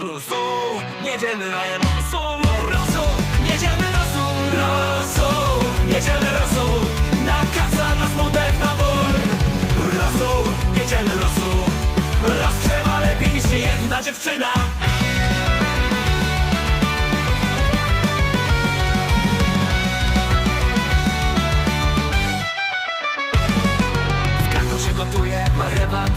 Rosół, niedzielny rajem Rosół, rosół, niedzielny rosół Rosół, niedzielny rosół Nakaza na smutek, na ból. Rosół, niedzielny rosół Rozgrzewa lepiej niż jedna dziewczyna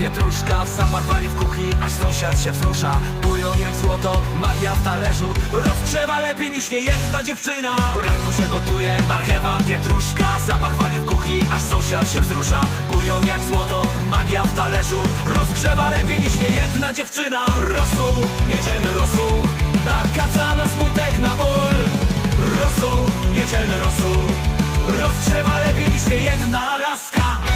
pietruszka Zapach wali w kuchni, aż sąsiad się wzrusza. Bują jak złoto, magia w talerzu. Rozgrzewa lepiej niż niejedna dziewczyna. W garnku się gotuje marchewa, pietruszka Zapach wali w kuchni, aż sąsiad się wzrusza. Bują jak złoto, magia w talerzu. Rozgrzewa lepiej niż niejedna dziewczyna. Rosół, niedzielny rosół. Nakaca na smutek, na ból. Rosół, niedzielny rosół. Rozgrzewa lepiej niż niejedna laska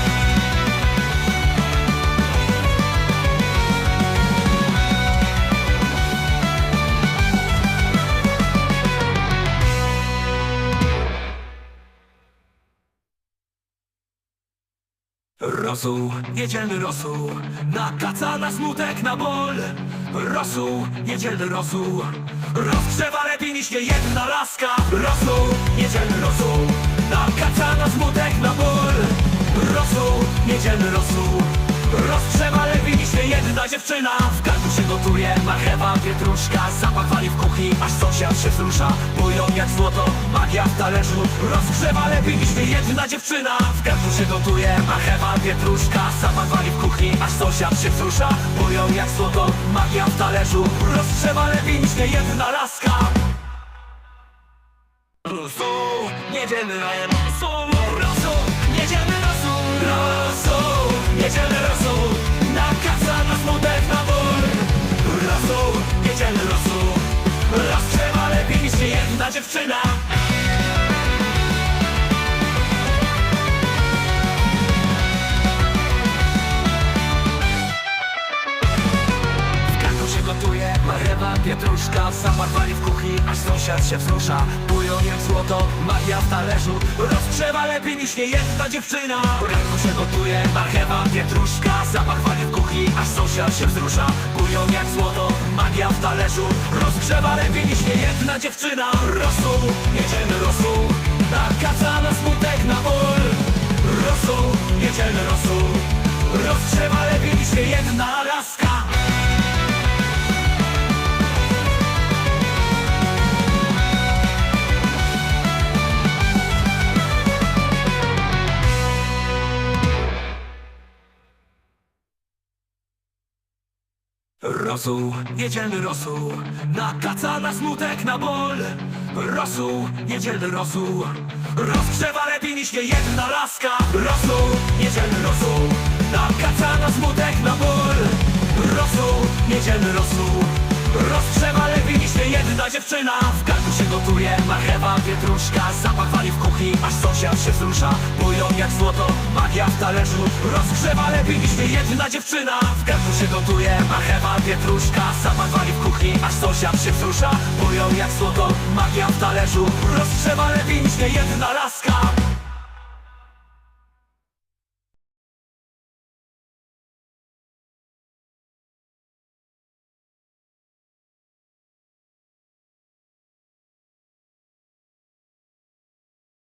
Rosół, niedzielny rosół Nakaca na smutek, na ból. Rosół, niedzielny rosół Rozgrzewa lepiej niż jedna laska. Rosół, niedzielny rosół Nakaca na smutek, na ból. Rosół, niedzielny rosół Rozgrzewa lepiej dziewczyna. W garnku się gotuje marchewa, pietruszka. Zapach wali w kuchni, aż sąsiad się wzrusza. Bują jak złoto, magia w talerzu. Rozgrzewa lepiej niż jedna dziewczyna. W garnku się gotuje marchewa, pietruszka. Zapach wali w kuchni, aż sąsiad się wzrusza. Bują jak złoto, magia w talerzu. Rozgrzewa lepiej niż jedna laska. Rosół, niedzielny rajem Rosół, rosół, niedzielny rosół Rosół, niedzielny dziewczyna. W się gotuje marchewa, pietruszka wali w kuchni, aż sąsiad się wzrusza jak złoto, magia w talerzu. Rozgrzewa lepiej niż niejedna dziewczyna. W garnku się gotuje marchewa, pietruszka. Zapach wali w kuchni, aż sąsiad się wzrusza. Bują jak złoto, magia w talerzu. Rozgrzewa lepiej niż niejedna dziewczyna. Rosół, niedzielny rosół Nakaca na smutek, na ból. Rosół, niedzielny rosół. Rozgrzewa lepiej niż niejedna laska Rosół, niedzielny rosół Nakaca na smutek, na ból. Rosół, niedzielny rosół Rozgrzewa lepiej niż niejedna laska. Rosół, niedzielny rosół Nakaca na smutek, na ból. Rosół, niedzielny rosół niejedna dziewczyna. W garnku się gotuje marchewa, pietruszka. Zapach wali w kuchni, aż sąsiad się wzrusza. Bują jak złoto, magia w talerzu. Rozgrzewa lepiej niż niejedna dziewczyna. W garnku się gotuje marchewa, pietruszka. Zapach wali w kuchni, aż sąsiad się wzrusza. Bują jak złoto, magia w talerzu. Rozgrzewa lepiej niż niejedna laska